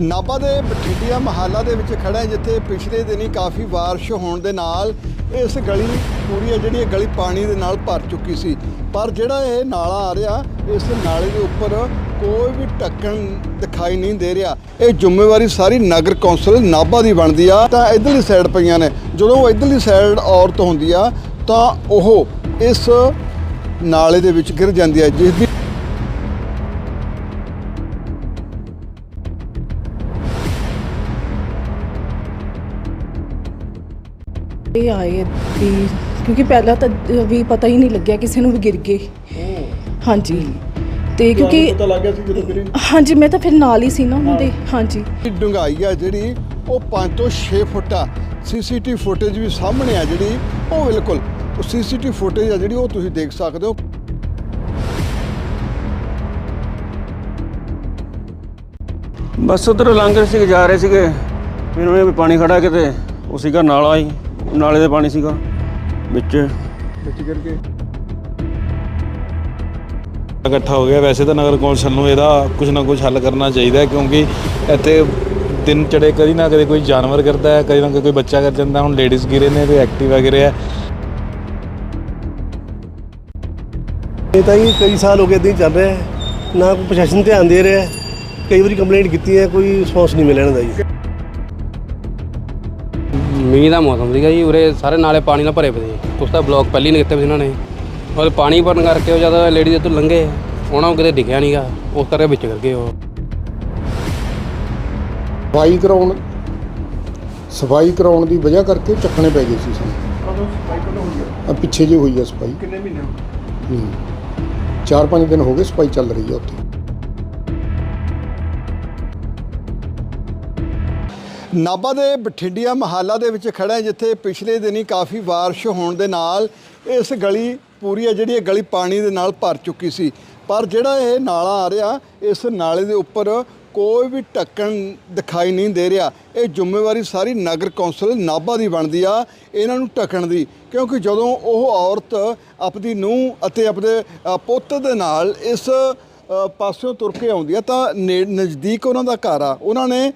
ਨਾਭਾ ਦੇ ਬਠਿੰਡੀਆ ਮਹੱਲਾ ਦੇ ਵਿੱਚ ਖੜਾ ਜਿੱਥੇ ਪਿਛਲੇ ਦਿਨੀ ਕਾਫੀ ਬਾਰਿਸ਼ ਹੋਣ ਦੇ ਨਾਲ ਇਸ ਗਲੀ ਪੂਰੀ ਹੈ, ਜਿਹੜੀ ਇਹ ਗਲੀ ਪਾਣੀ ਦੇ ਨਾਲ ਭਰ ਚੁੱਕੀ ਸੀ। ਪਰ ਜਿਹੜਾ ਇਹ ਨਾਲਾ ਆ ਰਿਹਾ, ਇਸ ਨਾਲੇ ਦੇ ਉੱਪਰ ਕੋਈ ਵੀ ਢੱਕਣ ਦਿਖਾਈ ਨਹੀਂ ਦੇ ਰਿਹਾ। ਇਹ ਜ਼ਿੰਮੇਵਾਰੀ ਸਾਰੀ ਨਗਰ ਕੌਂਸਲ ਨਾਭਾ ਦੀ ਬਣਦੀ ਆ, ਤਾਂ ਇਧਰਲੀ ਸਾਈਡ ਪਈਆਂ ਨੇ। ਜਦੋਂ ਉਹ ਇਧਰਲੀ ਸਾਈਡ ਔਰਤ ਹੁੰਦੀ ਆ, ਤਾਂ ਉਹ ਇਸ ਨਾਲੇ ਦੇ ਵਿੱਚ ਗਿਰ ਜਾਂਦੀ ਹੈ ਜਿਸ ਦੀ ਇਹ ਆਏ ਵੀ ਕਿਉਂਕਿ ਪਹਿਲਾਂ ਤਾਂ ਵੀ ਪਤਾ ਹੀ ਨਹੀਂ ਲੱਗਿਆ ਕਿਸੇ ਨੂੰ ਵੀ ਗਿਰ ਗਏ। ਹਾਂਜੀ। ਤੇ ਕਿਉਂਕਿ ਪਤਾ ਲੱਗ ਗਿਆ ਸੀ ਜਦੋਂ ਗਿਰੇ? ਹਾਂਜੀ ਮੈਂ ਤਾਂ ਫਿਰ ਨਾਲ ਹੀ ਸੀ ਨਾ ਉਹਨਾਂ ਦੇ ਹਾਂਜੀ। ਡੁੰਗਾਈ ਆ ਜਿਹੜੀ ਉਹ 5 ਤੋਂ 6 ਫੁੱਟ ਆ। ਸੀਸੀਟੀਵੀ ਫੁਟੇਜ ਵੀ ਸਾਹਮਣੇ ਆ ਜਿਹੜੀ ਉਹ ਬਿਲਕੁਲ ਉਹ ਸੀਸੀਟੀਵੀ ਫੁਟੇਜ ਆ ਜਿਹੜੀ ਉਹ ਤੁਸੀਂ ਦੇਖ ਸਕਦੇ ਹੋ। ਬਸ ਉਧਰ ਲੰਘ ਰਹੇ ਸੀਗੇ ਜਾ ਰਹੇ ਸੀਗੇ। ਮੈਨੂੰ ਇਹ ਵੀ ਪਾਣੀ ਖੜਾ ਕਿਤੇ ਉਹ ਸੀਗਾ ਨਾਲਾ ਹੀ। ਨਾਲੇ ਦੇ ਪਾਣੀ ਸੀਗਾ ਵਿੱਚ। ਵਿੱਚ ਗਿਰ ਕੇ ਇਕੱਠਾ ਹੋ ਗਿਆ। ਵੈਸੇ ਤਾਂ ਨਗਰ ਕੌਂਸਲ ਨੂੰ ਇਹਦਾ ਕੁਝ ਨਾ ਕੁਝ ਹੱਲ ਕਰਨਾ ਚਾਹੀਦਾ ਹੈ ਕਿਉਂਕਿ ਇੱਥੇ ਦਿਨ ਚੜੇ ਕਦੀ ਨਾ ਕਦੇ ਕੋਈ ਜਾਨਵਰ ਕਰਦਾ ਹੈ ਕਦੀ ਨਾ ਕਦੇ ਕੋਈ ਬੱਚਾ ਕਰ ਜਾਂਦਾ ਹੁਣ ਲੇਡੀਜ਼ ਗਿਰੇ ਨੇ ਤੇ ਐਕਟਿਵਾ ਗਿਰੇ ਹੈ ਇਹ ਤਾਂ ਹੀ ਕਈ ਸਾਲ ਹੋ ਗਏ ਇੱਦਾਂ ਹੀ ਚੱਲ ਰਿਹਾ ਹੈ। ਨਾ ਕੋਈ ਪ੍ਰਸ਼ਾਸਨ ਧਿਆਨ ਦੇ ਰਿਹਾ ਹੈ। ਕਈ ਵਾਰੀ ਕੰਪਲੇਂਟ ਕੀਤੀ ਹੈ ਕੋਈ ਰਿਸਪੌਂਸ ਨਹੀਂ ਮਿਲਿਆ ਇਹਨਾਂ ਦਾ ਜੀ। ਮੀਂਹ ਦਾ ਮੌਸਮ ਸੀਗਾ ਜੀ ਉਰੇ ਸਾਰੇ ਨਾਲੇ ਪਾਣੀ ਨਾਲ ਭਰੇ ਪਏ ਸੀ। ਉਸ ਦਾ ਬਲੌਕ ਪਹਿਲੀ ਨਹੀਂ ਕੀਤੇ ਸੀ ਇਹਨਾਂ ਨੇ। ਔਰ ਪਾਣੀ ਭਰਨ ਕਰਕੇ ਉਹ ਜਦ ਲੇਡੀ ਇੱਧਰ ਲੰਘੇ ਉਹਨਾਂ ਨੂੰ ਕਿਤੇ ਦਿਖਿਆ ਨਹੀਂਗਾ ਉਸ ਕਰਕੇ ਵਿੱਚ ਕਰ ਗਏ ਉਹ। ਸਫ਼ਾਈ ਕਰਾਉਣ ਸਫ਼ਾਈ ਕਰਾਉਣ ਦੀ ਵਜ੍ਹਾ ਕਰਕੇ ਚੱਕਣੇ ਪੈ ਗਏ ਸੀ ਸਾਨੂੰ। ਆ? ਪਿੱਛੇ ਜੇ ਹੋਈ ਆ ਸਫ਼ਾਈ। ਕਿੰਨੇ ਮਹੀਨੇ ਹੋ ਗਏ? ਹੂੰ। ਚਾਰ ਪੰਜ ਦਿਨ ਹੋ ਗਏ ਸਫ਼ਾਈ ਚੱਲ ਰਹੀ ਆ ਉੱਥੇ। ਨਾਭਾ ਦੇ ਬਠਿੰਡੀਆ ਮਹੱਲਾ ਦੇ ਵਿੱਚ ਖੜਾ ਜਿੱਥੇ ਪਿਛਲੇ ਦਿਨੀ ਕਾਫੀ ਬਾਰਿਸ਼ ਹੋਣ ਦੇ ਨਾਲ ਇਸ ਗਲੀ ਪੂਰੀ ਹੈ, ਜਿਹੜੀ ਇਹ ਗਲੀ ਪਾਣੀ ਦੇ ਨਾਲ ਭਰ ਚੁੱਕੀ ਸੀ। ਪਰ ਜਿਹੜਾ ਇਹ ਨਾਲਾ ਆ ਰਿਹਾ, ਇਸ ਨਾਲੇ ਦੇ ਉੱਪਰ ਕੋਈ ਵੀ ਢੱਕਣ ਦਿਖਾਈ ਨਹੀਂ ਦੇ ਰਿਹਾ। ਇਹ ਜ਼ਿੰਮੇਵਾਰੀ ਸਾਰੀ ਨਗਰ ਕੌਂਸਲ ਨਾਭਾ ਦੀ ਬਣਦੀ ਆ, ਇਹਨਾਂ ਨੂੰ ਢੱਕਣ ਦੀ। ਕਿਉਂਕਿ ਜਦੋਂ ਉਹ ਔਰਤ ਆਪਣੀ ਨੂੰਹ ਅਤੇ ਆਪਣੇ ਪੁੱਤ ਦੇ ਨਾਲ ਇਸ ਪਾਸਿਓਂ ਤੁਰ ਕੇ ਆਉਂਦੀ ਆ, ਤਾਂ ਨੇ- ਨਜ਼ਦੀਕ ਉਹਨਾਂ ਦਾ ਘਰ ਆ। ਉਹਨਾਂ ਨੇ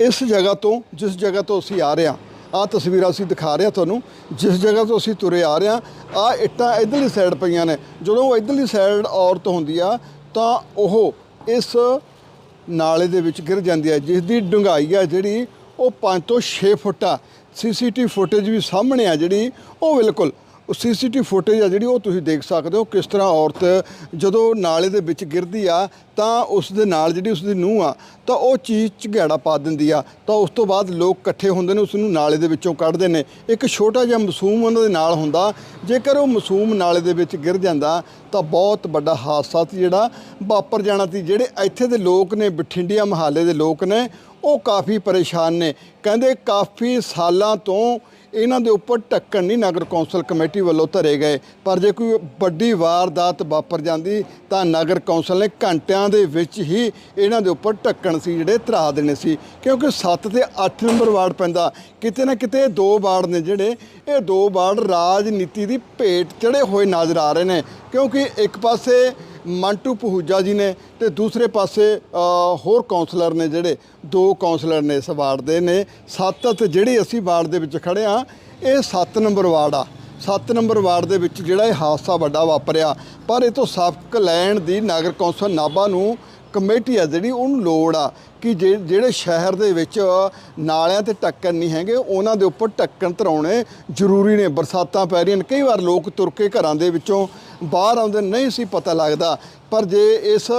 ਇਸ ਜਗ੍ਹਾ ਤੋਂ, ਜਿਸ ਜਗ੍ਹਾ ਤੋਂ ਅਸੀਂ ਆ ਰਹੇ ਹਾਂ ਆ ਤਸਵੀਰਾਂ ਅਸੀਂ ਦਿਖਾ ਰਹੇ ਹਾਂ ਤੁਹਾਨੂੰ, ਜਿਸ ਜਗ੍ਹਾ ਤੋਂ ਅਸੀਂ ਤੁਰੇ ਆ ਰਹੇ ਹਾਂ ਆ ਇੱਟਾਂ ਇਧਰਲੀ ਸਾਈਡ ਪਈਆਂ ਨੇ। ਜਦੋਂ ਉਹ ਇਧਰਲੀ ਸਾਈਡ ਔਰਤ ਹੁੰਦੀ ਆ, ਤਾਂ ਉਹ ਇਸ ਨਾਲੇ ਦੇ ਵਿੱਚ ਗਿਰ ਜਾਂਦੀ ਹੈ ਜਿਸ ਦੀ ਡੂੰਘਾਈ ਆ ਜਿਹੜੀ, ਉਹ 5 ਤੋਂ 6 ਫੁੱਟ ਆ। ਸੀਸੀਟੀਵੀ ਫੁਟੇਜ ਵੀ ਸਾਹਮਣੇ ਆ ਜਿਹੜੀ, ਉਹ ਬਿਲਕੁਲ ਉਹ ਸੀਸੀਟੀਵੀ ਫੁਟੇਜ ਆ ਜਿਹੜੀ ਉਹ ਤੁਸੀਂ ਦੇਖ ਸਕਦੇ ਹੋ ਕਿਸ ਤਰ੍ਹਾਂ ਔਰਤ ਜਦੋਂ ਨਾਲੇ ਦੇ ਵਿੱਚ ਗਿਰਦੀ ਆ ਤਾਂ ਉਸ ਦੇ ਨਾਲ ਜਿਹੜੀ ਉਸ ਦੀ ਨੂੰਹ ਆ, ਤਾਂ ਉਹ ਚੀਜ਼ ਝਗੜਾ ਪਾ ਦਿੰਦੀ ਆ। ਤਾਂ ਉਸ ਤੋਂ ਬਾਅਦ ਲੋਕ ਇਕੱਠੇ ਹੁੰਦੇ ਨੇ, ਉਸ ਨੂੰ ਨਾਲੇ ਦੇ ਵਿੱਚੋਂ ਕੱਢਦੇ ਨੇ। ਇੱਕ ਛੋਟਾ ਜਿਹਾ ਮਾਸੂਮ ਉਹਨਾਂ ਦੇ ਨਾਲ ਹੁੰਦਾ। ਜੇਕਰ ਉਹ ਮਾਸੂਮ ਨਾਲੇ ਦੇ ਵਿੱਚ ਗਿਰ ਜਾਂਦਾ, ਤਾਂ ਬਹੁਤ ਵੱਡਾ ਹਾਦਸਾ ਸੀ ਜਿਹੜਾ ਵਾਪਰ ਜਾਣਾ ਸੀ। ਜਿਹੜੇ ਇੱਥੇ ਦੇ ਲੋਕ ਨੇ, ਬਠਿੰਡੀਆ ਮਹੱਲੇ ਦੇ ਲੋਕ ਨੇ, ਉਹ ਕਾਫੀ ਪਰੇਸ਼ਾਨ ਨੇ। ਕਹਿੰਦੇ ਕਾਫੀ ਸਾਲਾਂ ਤੋਂ ਇਹਨਾਂ ਦੇ ਉੱਪਰ ਢੱਕਣ ਨਹੀਂ ਨਗਰ ਕੌਂਸਲ ਕਮੇਟੀ ਵੱਲੋਂ ਧਰੇ ਗਏ। ਪਰ ਜੇ ਕੋਈ ਵੱਡੀ ਵਾਰਦਾਤ ਵਾਪਰ ਜਾਂਦੀ, ਤਾਂ ਨਗਰ ਕੌਂਸਲ ਨੇ ਘੰਟਿਆਂ ਦੇ ਵਿੱਚ ਹੀ ਇਹਨਾਂ ਦੇ ਉੱਪਰ ਢੱਕਣ ਸੀ, ਜਿਹੜੇ ਧਰਾ ਦੇਣੇ ਸੀ। ਕਿਉਂਕਿ 7 ਤੇ 8 ਨੰਬਰ ਵਾਰਡ ਪੈਂਦਾ। ਕਿਤੇ ਨਾ ਕਿਤੇ ਦੋ ਵਾਰਡ ਨੇ ਜਿਹੜੇ, ਇਹ ਦੋ ਵਾਰਡ ਰਾਜਨੀਤੀ ਦੀ ਭੇਟ ਚੜੇ ਹੋਏ ਨਜ਼ਰ ਆ ਰਹੇ ਨੇ। ਕਿਉਂਕਿ ਇੱਕ ਪਾਸੇ ਮੰਟੂ ਪਹੂਜਾ ਜੀ ਨੇ ਤੇ ਦੂਸਰੇ ਪਾਸੇ ਹੋਰ ਕਾਉਂਸਲਰ ਨੇ ਜਿਹੜੇ, ਦੋ ਕਾਉਂਸਲਰ ਨੇ ਇਸ ਵਾਰਡ ਦੇ ਨੇ। ਸੱਤ ਤੇ ਜਿਹੜੀ ਅਸੀਂ ਵਾਰਡ ਦੇ ਵਿੱਚ ਖੜੇ ਆ ਇਹ 7 ਨੰਬਰ ਵਾਰਡ ਆ। 7 ਨੰਬਰ ਵਾਰਡ ਦੇ ਵਿੱਚ ਜਿਹੜਾ ਇਹ ਹਾਦਸਾ ਵੱਡਾ ਵਾਪਰਿਆ, ਪਰ ਇਹ ਤੋਂ ਸਬਕ ਲੈਣ ਦੀ ਨਗਰ ਕੌਂਸਲ ਨਾਭਾ ਨੂੰ ਕਮੇਟੀ ਆ ਜਿਹੜੀ, ਉਹਨੂੰ ਲੋੜ ਆ ਕਿ ਜੇ- ਜਿਹੜੇ ਸ਼ਹਿਰ ਦੇ ਵਿੱਚ ਨਾਲਿਆਂ ਤੇ ਟੱਕਣ ਨਹੀਂ ਹੈਗੇ, ਉਹਨਾਂ ਦੇ ਉੱਪਰ ਟੱਕਣ ਧਰਾਉਣੇ ਜ਼ਰੂਰੀ ਨੇ। ਬਰਸਾਤਾਂ ਪੈ ਰਹੀਆਂ ਨੇ। ਕਈ ਵਾਰ ਲੋਕ ਤੁਰ ਕੇ ਘਰਾਂ ਦੇ ਵਿੱਚੋਂ ਬਾਹਰ ਆਉਂਦੇ ਨਹੀਂ ਸੀ ਪਤਾ ਲੱਗਦਾ। ਪਰ ਜੇ ਇਸ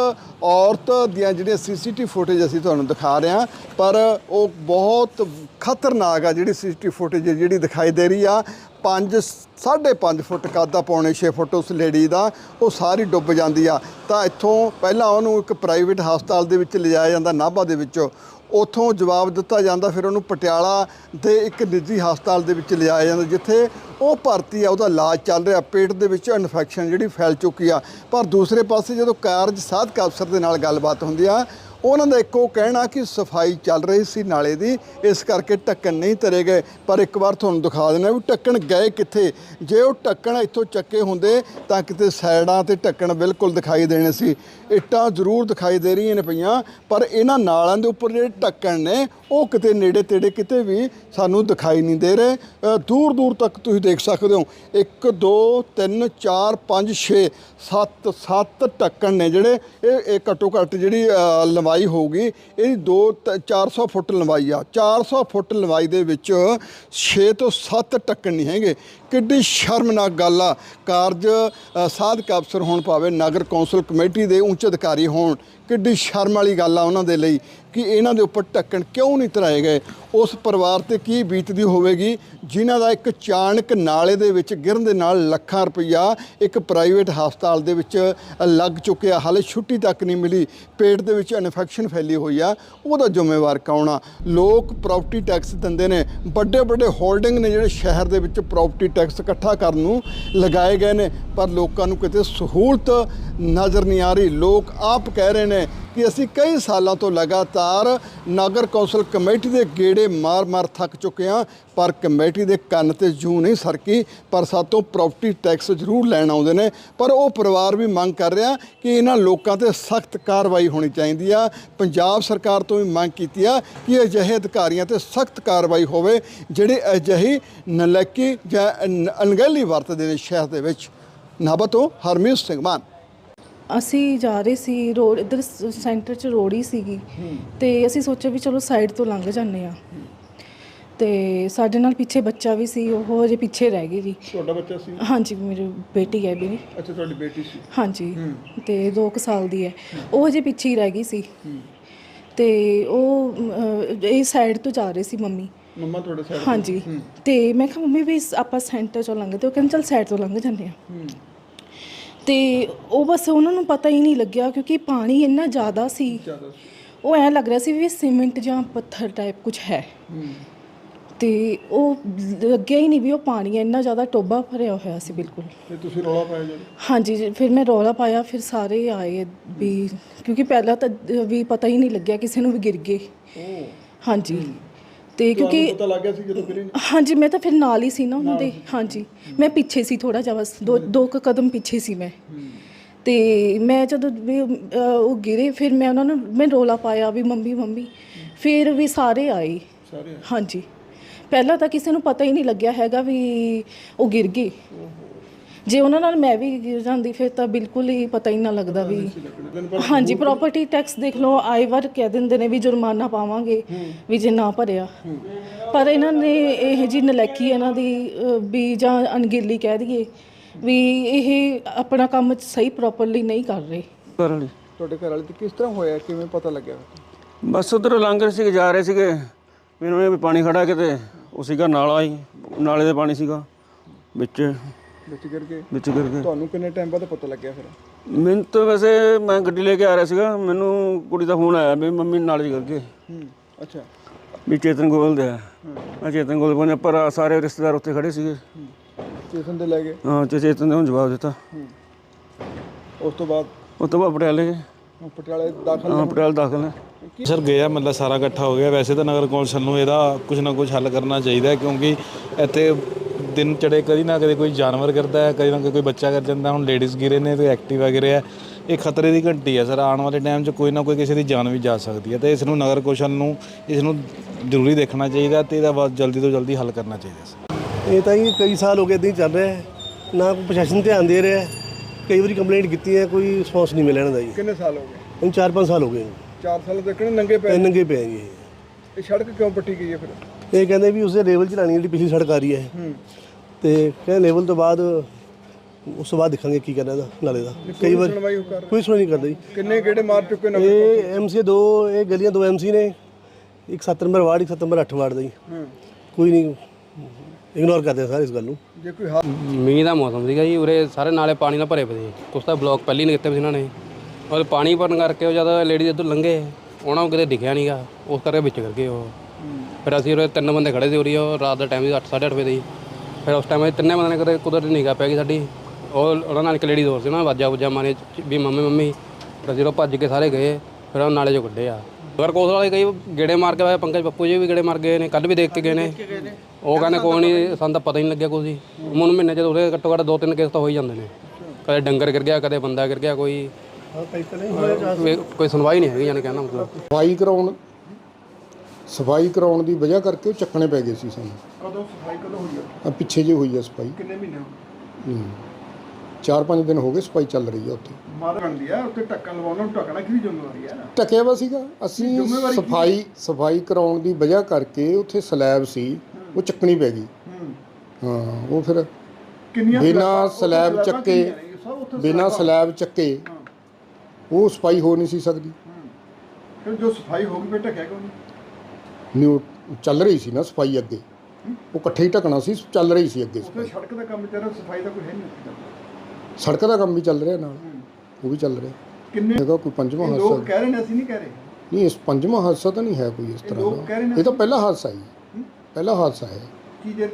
ਔਰਤ ਦੀਆਂ ਜਿਹੜੀਆਂ ਸੀਸੀਟੀਵੀ ਫੁਟੇਜ ਅਸੀਂ ਤੁਹਾਨੂੰ ਦਿਖਾ ਰਹੇ ਹਾਂ, ਪਰ ਉਹ ਬਹੁਤ ਖਤਰਨਾਕ ਆ ਜਿਹੜੀ ਸੀਸੀਟੀਵੀ ਫੁਟੇਜ ਜਿਹੜੀ ਦਿਖਾਈ ਦੇ ਰਹੀ ਆ। 5 5.5 ਫੁੱਟ ਕੱਦ ਆ ਪੌਣੇ 6 ਫੁੱਟ ਉਸ ਲੇਡੀ ਦਾ, ਉਹ ਸਾਰੀ ਡੁੱਬ ਜਾਂਦੀ ਆ। ਤਾਂ ਇੱਥੋਂ ਪਹਿਲਾਂ ਉਹਨੂੰ ਇੱਕ ਪ੍ਰਾਈਵੇਟ ਹਸਪਤਾਲ ਦੇ ਵਿੱਚ ਲਿਜਾਇਆ ਜਾਂਦਾ, ਨਾਭਾ ਦੇ ਵਿੱਚੋਂ। ਉਥੋਂ ਜਵਾਬ ਦਿੱਤਾ ਜਾਂਦਾ, ਫਿਰ ਉਹਨੂੰ ਪਟਿਆਲਾ ਦੇ ਇੱਕ ਨਿੱਜੀ ਹਸਪਤਾਲ ਦੇ ਵਿੱਚ ਲਿਜਾਇਆ ਜਾਂਦਾ, ਜਿੱਥੇ ਉਹ ਭਰਤੀ ਆ, ਉਹਦਾ ਇਲਾਜ ਚੱਲ ਰਿਹਾ। ਪੇਟ ਦੇ ਵਿੱਚ ਇਨਫੈਕਸ਼ਨ ਜਿਹੜੀ ਫੈਲ ਚੁੱਕੀ ਆ। ਪਰ ਦੂਸਰੇ ਪਾਸੇ ਜਦੋਂ ਕਾਰਜ ਸਾਧਕ ਅਫਸਰ ਦੇ ਨਾਲ ਗੱਲਬਾਤ ਹੁੰਦੀ ਆ ਉਹਨਾਂ ਦਾ ਇੱਕੋ ਕਹਿਣਾ ਕਿ ਸਫ਼ਾਈ ਚੱਲ ਰਹੀ ਸੀ ਨਾਲੇ ਦੀ ਇਸ ਕਰਕੇ ਢੱਕਣ ਨਹੀਂ ਤਰੇ ਗਏ। ਪਰ ਇੱਕ ਵਾਰ ਤੁਹਾਨੂੰ ਦਿਖਾ ਦੇਣਾ ਵੀ ਢੱਕਣ ਗਏ ਕਿੱਥੇ? ਜੇ ਉਹ ਢੱਕਣ ਇੱਥੋਂ ਚੱਕੇ ਹੁੰਦੇ ਤਾਂ ਕਿਤੇ ਸਾਈਡਾਂ ਤੇ ਢੱਕਣ ਬਿਲਕੁਲ ਦਿਖਾਈ ਦੇਣੇ ਸੀ। ਇੱਟਾਂ ਜ਼ਰੂਰ ਦਿਖਾਈ ਦੇ ਰਹੀਆਂ ਨੇ ਪਈਆਂ ਪਰ ਇਹਨਾਂ ਨਾਲਾਂ ਦੇ ਉੱਪਰ ਜਿਹੜੇ ਢੱਕਣ ਨੇ ਉਹ ਕਿਤੇ ਨੇੜੇ ਤੇੜੇ ਕਿਤੇ ਵੀ ਸਾਨੂੰ ਦਿਖਾਈ ਨਹੀਂ ਦੇ ਰਹੇ। ਦੂਰ ਦੂਰ ਤੱਕ ਤੁਸੀਂ ਦੇਖ ਸਕਦੇ ਹੋ 1 2 3 4 5 6 7 7 ਢੱਕਣ ਨੇ ਜਿਹੜੇ ਇਹ ਇਹ ਘੱਟੋ ਘੱਟ ਜਿਹੜੀ ਅ, ਲੰਬਾਈ ਹੋਊਗੀ। ਇਹਦੀ 2 400 ਫੁੱਟ ਲੰਬਾਈ ਆ। 400 ਫੁੱਟ ਲੰਬਾਈ ਦੇ ਵਿੱਚ 6 ਤੋਂ 7 ਢੱਕਣ ਨਹੀਂ ਹੈਗੇ। ਕਿੱਡੀ ਸ਼ਰਮਨਾਕ ਗੱਲ ਆ। ਕਾਰਜ ਸਾਧਕ ਅਫਸਰ ਹੋਣ ਭਾਵੇਂ ਨਗਰ ਕੌਂਸਲ ਕਮੇਟੀ ਦੇ ਉੱਚ ਅਧਿਕਾਰੀ ਹੋਣ, ਕਿੱਡੀ ਸ਼ਰਮ ਵਾਲੀ ਗੱਲ ਆ ਉਹਨਾਂ ਦੇ ਲਈ ਕਿ ਇਹਨਾਂ ਦੇ ਉੱਪਰ ਢੱਕਣ ਕਿਉਂ ਨਹੀਂ ਤਰਾਏ ਗਏ। ਉਸ ਪਰਿਵਾਰ ਤੇ ਕੀ ਬੀਤਦੀ ਹੋਵੇਗੀ, ਜਿਨ੍ਹਾਂ ਦਾ ਇੱਕ ਚਾਣਕ ਨਾਲੇ ਦੇ ਵਿੱਚ ਗਿਰਨ ਦੇ ਨਾਲ ਲੱਖਾਂ ਰੁਪਈਆ ਇੱਕ ਪ੍ਰਾਈਵੇਟ ਹਸਪਤਾਲ ਦੇ ਵਿੱਚ ਲੱਗ ਚੁੱਕਿਆ। ਹਾਲੇ ਛੁੱਟੀ ਤੱਕ ਨਹੀਂ ਮਿਲੀ। ਪੇਟ ਦੇ ਵਿੱਚ ਇਨਫੈਕਸ਼ਨ ਫੈਲੀ ਹੋਈ ਆ। ਉਹਦਾ ਜ਼ਿੰਮੇਵਾਰ ਕੌਣ ਆ? ਲੋਕ ਪ੍ਰਾਪਰਟੀ ਟੈਕਸ ਦਿੰਦੇ ਨੇ। ਵੱਡੇ ਵੱਡੇ ਹੋਲਡਿੰਗ ਨੇ ਜਿਹੜੇ ਸ਼ਹਿਰ ਦੇ ਵਿੱਚ ਪ੍ਰਾਪਰਟੀ ਟੈਕਸ ਇਕੱਠਾ ਕਰਨ ਨੂੰ ਲਗਾਏ ਗਏ ਨੇ। ਪਰ ਲੋਕਾਂ ਨੂੰ ਕਿਤੇ ਸਹੂਲਤ ਨਜ਼ਰ ਨਹੀਂ ਆ ਰਹੀ। ਲੋਕ ਆਪ ਕਹਿ ਰਹੇ ਨੇ ਕਿ ਅਸੀਂ ਕਈ ਸਾਲਾਂ ਤੋਂ ਲਗਾਤਾਰ ਨਗਰ ਕੌਂਸਲ ਕਮੇਟੀ ਦੇ ਗੇੜੇ ਮਾਰ-ਮਾਰ ਥੱਕ ਚੁੱਕੇ ਹਾਂ ਪਰ ਕਮੇਟੀ ਦੇ ਕੰਨ ਤੇ ਜੂ ਨਹੀਂ ਸਰਕੀ, ਪਰ ਸਾਤੋਂ ਪ੍ਰਾਪਰਟੀ ਟੈਕਸ ਜ਼ਰੂਰ ਲੈਣ ਆਉਂਦੇ ਨੇ। ਪਰ ਉਹ ਪਰਿਵਾਰ ਵੀ ਮੰਗ ਕਰ ਰਿਹਾ ਕਿ ਇਹਨਾਂ ਲੋਕਾਂ ਤੇ ਸਖਤ ਕਾਰਵਾਈ ਹੋਣੀ ਚਾਹੀਦੀ ਆ। ਪੰਜਾਬ ਸਰਕਾਰ ਤੋਂ ਵੀ ਮੰਗ ਕੀਤੀ ਆ ਕਿ ਅਜਿਹੇ ਅਧਿਕਾਰੀਆਂ ਤੇ ਸਖਤ ਕਾਰਵਾਈ ਹੋਵੇ, ਜਿਹੜੇ ਅਜਿਹੀ ਨਲਕੀ ਜਾਂ ਅਣਗਹਿਲੀ ਵਰਤਦੇ ਨੇ ਸ਼ਹਿਰ ਦੇ ਵਿੱਚ। ਨਾਭਾ ਤੋਂ ਹਰਮੀਤ ਸਿੰਘ ਮਾਨ। ਅਸੀਂ ਜਾ ਰਹੇ ਸੀ ਰੋਡ ਇੱਧਰ ਸੈਂਟਰ 'ਚ ਰੋਡ ਹੀ। ਸੀਗੀ ਤੇ ਅਸੀਂ ਸੋਚਿਆ ਵੀ ਚਲੋ ਸਾਈਡ ਤੋਂ ਲੰਘ ਜਾਂਦੇ ਆ ਤੇ ਸਾਡੇ ਨਾਲ ਪਿੱਛੇ ਬੱਚਾ ਵੀ ਸੀ ਉਹ ਹਜੇ ਪਿੱਛੇ ਰਹਿ ਗਈ ਜੀ। ਤੁਹਾਡਾ ਬੱਚਾ ਸੀ? ਹਾਂਜੀ ਮੇਰੀ ਬੇਟੀ ਹੈ ਵੀ ਅੱਛਾ ਤੁਹਾਡੀ ਬੇਟੀ ਸੀ। ਹਾਂਜੀ। ਤੇ 2 ਸਾਲ ਦੀ ਹੈ। ਉਹ ਹਜੇ ਪਿੱਛੇ ਹੀ ਰਹਿ ਗਈ ਸੀ। ਤੇ ਉਹ ਅਹ, ਇਹ ਸਾਈਡ ਤੋਂ ਜਾ ਰਹੇ ਸੀ ਮੰਮੀ। ਮੰਮਾ ਤੁਹਾਡੇ ਸਾਈਡ ਹਾਂਜੀ। ਤੇ ਮੈਂ ਕਿਹਾ ਮੰਮੀ ਵੀ ਆਪਾਂ ਸੈਂਟਰ ਚੋਂ ਲੰਘਦੇ ਉਹ ਕਹਿੰਦੇ ਚਲ ਸਾਈਡ ਤੋਂ ਲੰਘ ਜਾਂਦੇ ਆ ਤੇ ਉਹ ਬਸ ਉਹਨਾਂ ਨੂੰ ਪਤਾ ਹੀ ਨਹੀਂ ਲੱਗਿਆ ਕਿਉਂਕਿ ਪਾਣੀ ਇੰਨਾ ਜ਼ਿਆਦਾ ਸੀ। ਉਹ ਐਂ ਲੱਗ ਰਿਹਾ ਸੀ ਵੀ ਸੀਮੈਂਟ ਜਾਂ ਪੱਥਰ ਟਾਈਪ ਕੁਝ ਹੈ। ਤੇ ਉਹ ਲੱਗਿਆ ਹੀ ਨਹੀਂ ਵੀ ਉਹ ਪਾਣੀ ਹੈ ਇੰਨਾ ਜ਼ਿਆਦਾ ਟੋਬਾ ਭਰਿਆ ਹੋਇਆ ਸੀ ਬਿਲਕੁਲ। ਤੇ ਤੁਸੀਂ ਰੌਲਾ ਪਾਇਆ ਜੀ ਹਾਂਜੀ ਜੀ, ਫਿਰ ਮੈਂ ਰੌਲਾ ਪਾਇਆ ਫਿਰ ਸਾਰੇ ਆਏ ਵੀ ਕਿਉਂਕਿ ਪਹਿਲਾਂ ਤਾਂ ਵੀ ਪਤਾ ਹੀ ਨਹੀਂ ਲੱਗਿਆ ਕਿਸੇ ਨੂੰ ਵੀ ਗਿਰ ਗਏ। ਹਾਂਜੀ। ਤੇ ਕਿਉਂਕਿ ਪਤਾ ਲੱਗ ਗਿਆ ਸੀ ਜਦੋਂ ਗਿਰੇ ਹਾਂਜੀ ਮੈਂ ਤਾਂ ਫਿਰ ਨਾਲ ਹੀ ਸੀ ਨਾ ਉਹਨਾਂ ਦੇ। ਹਾਂਜੀ। ਮੈਂ ਪਿੱਛੇ ਸੀ ਥੋੜਾ ਜਿਹਾ ਬਸ। ਦੋ ਦੋ ਕੁ ਕਦਮ ਪਿੱਛੇ ਸੀ ਮੈਂ। ਤੇ ਮੈਂ ਜਦੋਂ ਵੀ ਅਹ, ਉਹ ਗਿਰੇ ਫਿਰ ਮੈਂ ਉਹਨਾਂ ਨੂੰ ਮੈਂ ਰੋਲਾ ਪਾਇਆ ਵੀ ਮੰਮੀ ਮੰਮੀ। ਫਿਰ ਵੀ ਸਾਰੇ ਆਏ। ਸਾਰੇ ਹਾਂਜੀ। ਪਹਿਲਾਂ ਤਾਂ ਕਿਸੇ ਨੂੰ ਪਤਾ ਹੀ ਨਹੀਂ ਲੱਗਿਆ ਹੈਗਾ ਵੀ ਉਹ ਗਿਰ ਗਏ। ਜੇ ਉਹਨਾਂ ਨਾਲ ਮੈਂ ਵੀ ਗਿਰ ਜਾਂਦੀ ਫਿਰ ਤਾਂ ਬਿਲਕੁਲ ਹੀ ਪਤਾ ਹੀ ਨਾ ਲੱਗਦਾ ਵੀ ਹਾਂਜੀ ਪ੍ਰਾਪਰਟੀ ਟੈਕਸ ਦੇਖ ਲਓ ਆਏ ਵਾਰ ਕਹਿ ਦਿੰਦੇ ਨੇ ਵੀ ਜੁਰਮਾਨਾ ਪਾਵਾਂਗੇ ਵੀ ਜੇ ਨਾ ਭਰਿਆ। ਪਰ ਇਹਨਾਂ ਨੇ ਇਹ ਜੀ ਨਲੈਕੀ ਇਹਨਾਂ ਦੀ ਵੀ ਜਾਂ ਅਣਗਿੱਲੀ ਕਹਿ ਦਈਏ ਵੀ ਇਹ ਆਪਣਾ ਕੰਮ ਸਹੀ ਪ੍ਰੋਪਰਲੀ ਨਹੀਂ ਕਰ ਰਹੇ। ਘਰ ਵਾਲੀ ਤੁਹਾਡੇ ਘਰ ਵਾਲੇ ਤੇ ਕਿਸ ਤਰ੍ਹਾਂ ਹੋਇਆ? ਕਿਵੇਂ ਪਤਾ ਲੱਗਿਆ? ਬਸ ਉਧਰ ਲੰਘ ਰਹੇ ਸੀਗੇ ਜਾ ਰਹੇ ਸੀਗੇ। ਮੈਨੂੰ ਇਹ ਵੀ ਪਾਣੀ ਖੜਾ ਕਿਤੇ ਉਹ ਸੀਗਾ ਨਾਲਾ ਹੀ ਨਾਲੇ ਦੇ ਪਾਣੀ ਸੀਗਾ ਵਿੱਚ। ਵਿੱਚ ਗਿਰ ਗਏ। ਵਿੱਚ ਗਿਰ ਗਏ। ਤੁਹਾਨੂੰ ਕਿੰਨੇ ਟਾਈਮ ਬਾਅਦ ਪਤਾ ਲੱਗਿਆ ਫਿਰ? ਮੈਨੂੰ ਤਾਂ ਵੈਸੇ ਮੈਂ ਗੱਡੀ ਲੈ ਕੇ ਆ ਰਿਹਾ ਸੀਗਾ। ਮੈਨੂੰ ਕੁੜੀ ਦਾ ਫੋਨ ਆਇਆ ਵੀ ਮੰਮੀ ਨਾਲੇ 'ਚ ਗਿਰ ਗਏ। ਹੂੰ ਅੱਛਾ। ਵੀ ਚੇਤਨ ਗੋਲ ਦੇ ਆ ਮੈਂ ਚੇਤਨ ਗੋਲ ਬਣੇ ਪਰ ਸਾਰੇ ਰਿਸ਼ਤੇਦਾਰ ਉੱਥੇ ਖੜੇ ਸੀਗੇ। ਸਟੇਸ਼ਨ ਤੇ ਲੈ ਗਏ? ਹਾਂ ਤੇ ਚੇਤਨ ਨੇ ਉਹਨੂੰ ਜਵਾਬ ਦਿੱਤਾ। ਉਸ ਤੋਂ ਬਾਅਦ? ਉਸ ਤੋਂ ਬਾਅਦ ਪਟਿਆਲੇ ਗਏ। ਪਟਿਆਲੇ ਦਾਖਲ ਹਾਂ ਪਟਿਆਲੇ ਦਾਖਲ ਨੇ। ਸਰ ਗਿਆ ਮਤਲਬ ਸਾਰਾ ਇਕੱਠਾ ਹੋ ਗਿਆ। ਵੈਸੇ ਤਾਂ ਨਗਰ ਕੌਂਸਲ ਨੂੰ ਇਹਦਾ ਕੁਝ ਨਾ ਕੁਝ ਹੱਲ ਕਰਨਾ ਚਾਹੀਦਾ ਕਿਉਂਕਿ ਇੱਥੇ ਦਿਨ ਚੜੇ ਕਦੀ ਨਾ ਕਦੇ ਕੋਈ ਜਾਨਵਰ ਕਰਦਾ ਹੈ ਕਦੀ ਨਾ ਕਦੇ ਕੋਈ ਬੱਚਾ ਕਰ ਜਾਂਦਾ ਹੁਣ ਲੇਡੀਜ਼ ਗਿਰੇ ਨੇ ਤੇ ਐਕਟਿਵਾ ਗਿਰੇ ਹੈ ਇਹ ਖਤਰੇ ਦੀ ਘੰਟੀ ਹੈ ਸਰ। ਆਉਣ ਵਾਲੇ ਟਾਈਮ 'ਚ ਕੋਈ ਨਾ ਕੋਈ ਕਿਸੇ ਦੀ ਜਾਨ ਵੀ ਜਾ ਸਕਦੀ ਹੈ ਤੇ ਇਸ ਨੂੰ ਨਗਰ ਕੌਂਸਲ ਨੂੰ ਇਸ ਨੂੰ ਜ਼ਰੂਰੀ ਦੇਖਣਾ ਚਾਹੀਦਾ ਤੇ ਇਹਦਾ ਬਹੁਤ ਜਲਦੀ ਤੋਂ ਜਲਦੀ ਹੱਲ ਕਰਨਾ ਚਾਹੀਦਾ ਸਰ। ਇਹ ਤਾਂ ਜੀ ਕਈ ਸਾਲ ਹੋ ਗਏ ਇਦਾਂ ਹੀ ਚੱਲ ਰਿਹਾ ਹੈ। ਨਾ ਕੋਈ ਪ੍ਰਸ਼ਾਸਨ ਧਿਆਨ ਦੇ ਰਿਹਾ ਹੈ। ਕਈ ਵਾਰੀ ਕੰਪਲੇਂਟ ਕੀਤੀ ਹੈ ਕੋਈ ਰਿਸਪੌਂਸ ਨਹੀਂ ਮਿਲਿਆ ਇਹਨਾਂ ਦਾ ਜੀ। ਕਿੰਨੇ ਸਾਲ ਹੋ ਗਏ? ਹੁਣ 4-5 ਸਾਲ ਹੋ ਗਏ। 4 ਸਾਲ ਤੱਕ ਨੰਗੇ ਪੈ ਨੰਗੇ ਪਏ ਜੀ। ਇਹ ਸੜਕ ਕਿਉਂ ਪੱਟੀ ਗਈ ਹੈ ਫਿਰ? ਇਹ ਕਹਿੰਦੇ ਵੀ ਉਸੇ ਲੈਵਲ 'ਚ ਲਾਣੀ ਜਿਹੜੀ ਪਿਛਲੀ ਸੜਕ ਆ ਰਹੀ ਹੈ ਤੇ ਕਹਿੰਦੇ ਲੈਵਲ ਤੋਂ ਬਾਅਦ ਉਸ ਤੋਂ ਬਾਅਦ ਦੇਖਾਂਗੇ ਕੀ ਕਰਨਾ ਇਹਦਾ ਨਾਲੇ ਦਾ। ਕਈ ਵਾਰ ਸੁਣਵਾਈ ਉਹ ਕਰ ਕੋਈ ਸੁਣ ਨਹੀਂ ਕਰਦਾ ਜੀ। ਕਿੰਨੇ ਗੇੜੇ ਮਾਰ ਚੁੱਕੇ ਨੇ ਇਹ ਐਮਸੀ ਦੋ ਇਹ ਗਲੀਆਂ ਦੋ ਐਮਸੀ ਨੇ। ਇੱਕ 7 ਨੰਬਰ ਵਾਰਡ ਇੱਕ 7 ਨੰਬਰ 8 ਵਾਰਡ ਦਾ ਜੀ। ਹੂੰ। ਕੋਈ ਨਹੀਂ ਇਗਨੋਰ ਕਰਦੇ ਸਾਰੇ ਇਸ ਗੱਲ ਨੂੰ। ਜੇ ਕੋਈ ਮੀਂਹ ਦਾ ਮੌਸਮ ਸੀਗਾ ਜੀ ਉਰੇ ਸਾਰੇ ਨਾਲੇ ਪਾਣੀ ਨਾਲ ਭਰੇ ਪਏ ਸੀ। ਕੁਛ ਤਾਂ ਬਲੌਕ ਪਹਿਲੀ ਨਹੀਂ ਕੀਤੇ ਸੀ ਇਹਨਾਂ ਨੇ। ਔਰ ਪਾਣੀ ਭਰਨ ਕਰਕੇ ਉਹ ਜਦ ਲੇਡੀਜ਼ ਇੱਧਰ ਲੰਘੇ ਉਹਨਾਂ ਨੂੰ ਕਿਤੇ ਦਿਖਿਆ ਨਹੀਂਗਾ ਉਸ ਕਰਕੇ ਵਿੱਚ ਕਰ ਗਏ ਉਹ। ਫਿਰ ਅਸੀਂ ਉਰੇ ਤਿੰਨ ਬੰਦੇ ਖੜੇ ਸੀ ਉਰੀ ਉਹ ਰਾਤ ਦਾ ਟਾਈਮ ਸੀ 8 8:30 ਵਜੇ ਦੀ। ਫਿਰ ਉਸ ਟਾਈਮ ਤਿੰਨੇ ਬੰਦੇ ਨੇ ਕਦੇ ਕੁਦਰਤ ਨਿਗਾਹ ਪੈ ਗਈ ਸਾਡੀ। ਉਹ ਉਹਨਾਂ ਨਾਲ ਇੱਕ ਲੇਡੀ ਹੋਰ ਸੀ ਨਾ ਵਾਜਾ ਵੁਜਾ ਮਾਰੇ ਵੀ ਮੰਮੀ ਮੰਮੀ ਫਿਰ ਉਹ ਭੱਜ ਕੇ ਸਾਰੇ ਗਏ ਫਿਰ ਉਹ ਨਾਲੇ 'ਚੋਂ ਕੱਢੇ ਆ। ਅਗਰ ਕੋਸ ਵਾਲੇ ਕਈ ਗੇੜੇ ਮਾਰ ਕੇ ਆਏ ਪੰਕਜ ਪੱਪੂ ਜੀ ਵੀ ਗੇੜੇ ਮਾਰ ਗਏ ਨੇ ਕੱਲ ਵੀ ਦੇਖ ਕੇ ਗਏ ਨੇ। ਉਹ ਕਹਿੰਦੇ ਕੋਈ ਨਹੀਂ ਸਾਨੂੰ ਤਾਂ ਪਤਾ ਹੀ ਨਹੀਂ ਲੱਗਿਆ ਕੁਝ ਹੁਣ ਮਹੀਨੇ ਚ ਉਰੇ ਘੱਟੋ ਘੱਟ ਦੋ ਤਿੰਨ ਕੇਸ ਤਾਂ ਹੋ ਹੀ ਜਾਂਦੇ ਨੇ। ਕਦੇ ਡੰਗਰ ਗਿਰ ਗਿਆ ਕਦੇ ਬੰਦਾ ਗਿਰ ਗਿਆ ਕੋਈ ਕੋਈ ਸੁਣਵਾਈ ਨਹੀਂ ਹੈਗੀ ਜਾਨੇ ਕਹਿਣਾ ਮਤਲਬ। ਸਫ਼ਾਈ ਕਰਾਉਣ ਸਫ਼ਾਈ ਕਰਾਉਣ ਦੀ ਵਜ੍ਹਾ ਕਰਕੇ ਉਹ ਚੱਕਣੇ ਪੈ ਗਏ ਸੀ ਸਾਨੂੰ। ਕਦੋਂ ਸਫ਼ਾਈ ਕਦੋਂ ਹੋਈ ਆ? ਆ ਪਿੱਛੇ ਜੇ ਹੋਈ ਆ ਸਫ਼ਾਈ। ਕਿੰਨੇ ਮਹੀਨੇ ਹੋ ਗਏ? ਹੂੰ। ਚਾਰ ਪੰਜ ਦਿਨ ਹੋ ਗਏ ਸਫ਼ਾਈ ਚੱਲ ਰਹੀ ਆ ਉੱਥੇ। ਮਾਰ ਬਣਦੀ ਆ ਉੱਤੇ ਢੱਕਣ ਲਵਾਉਣਾ ਨੂੰ ਢੱਕਣਾ ਕਿਹਦੀ ਜ਼ਿੰਮੇਵਾਰੀ ਆ? ਟਕਿਆ ਵਾ ਸੀਗਾ। ਅਸੀਂ ਜ਼ਿੰਮੇਵਾਰੀ ਕੀ? ਸਫ਼ਾਈ ਸਫ਼ਾਈ ਕਰਾਉਣ ਦੀ ਵਜ੍ਹਾ ਕਰਕੇ ਉੱਥੇ ਸਲੈਬ ਸੀ ਉਹ ਚੱਕਣੀ ਪੈ ਗਈ। ਹੂੰ। ਹਾਂ ਉਹ ਫਿਰ ਕਿੰਨੀਆਂ ਬਿਨਾਂ ਸਲੈਬਾਂ- ਉੱਥੇ ਸਲੈਬ ਸਲੈਬਾਂ ਚੱਕੇ ਕਿੰਨੀਆਂ ਨੇ? ਸਭ ਉੱਥੇ ਬਿਨਾਂ ਸਲੈਬਾਂ। ਸਲੈਬ ਚੱਕੇ ਉਹ ਸਫ਼ਾਈ ਹੋ ਨਹੀਂ ਸੀ ਸਕਦੀ। ਫਿਰ ਜੋ ਸਫ਼ਾਈ ਹੋ ਗਈ ਫਿਰ ਢੱਕਿਆ ਕਿਉਂ ਨਹੀਂ? ਨਿਊ ਚੱਲ ਰਹੀ ਸੀ ਨਾ ਸਫ਼ਾਈ ਅੱਗੇ। ਉਹ ਇਕੱਠੇ ਹੀ ਢਕਣਾ ਸੀ ਚੱਲ ਰਹੀ ਸੀ ਅੱਗੇ। ਸਫ਼ਾਈ ਸੜਕ ਦਾ ਕੰਮ ਚੱਲ ਰਿਹਾ ਸਫ਼ਾਈ ਦਾ ਕੋਈ ਹੈ ਨਹੀਂ ਸੜਕ ਦਾ ਕੰਮ ਵੀ ਚੱਲ ਰਿਹਾ ਨਾਲ ਉਹ ਵੀ ਚੱਲ ਰਿਹਾ। ਕਿੰਨੇ ਹੈਗਾ ਕੋਈ ਪੰਜਵਾਂ ਇਹ ਹਾਦਸਾ ਲੋਕ ਕਹਿ ਰਹੇ ਨੇ ਅਸੀਂ ਨਹੀਂ ਕਹਿ ਰਹੇ। ਨਹੀਂ ਇਸ ਪੰਜਵਾਂ ਹਾਦਸਾ ਤਾਂ ਨਹੀਂ ਹੈ ਕੋਈ ਇਸ ਤਰ੍ਹਾਂ ਲੋਕ ਦਾ। ਕਹਿ ਰਹੇ ਨੇ ਇਹ ਤਾਂ ਪਹਿਲਾ ਹਾਦਸਾ ਹੀ। ਪਹਿਲਾ ਹਾਦਸਾ ਹੈ। ਕੀ ਜੇ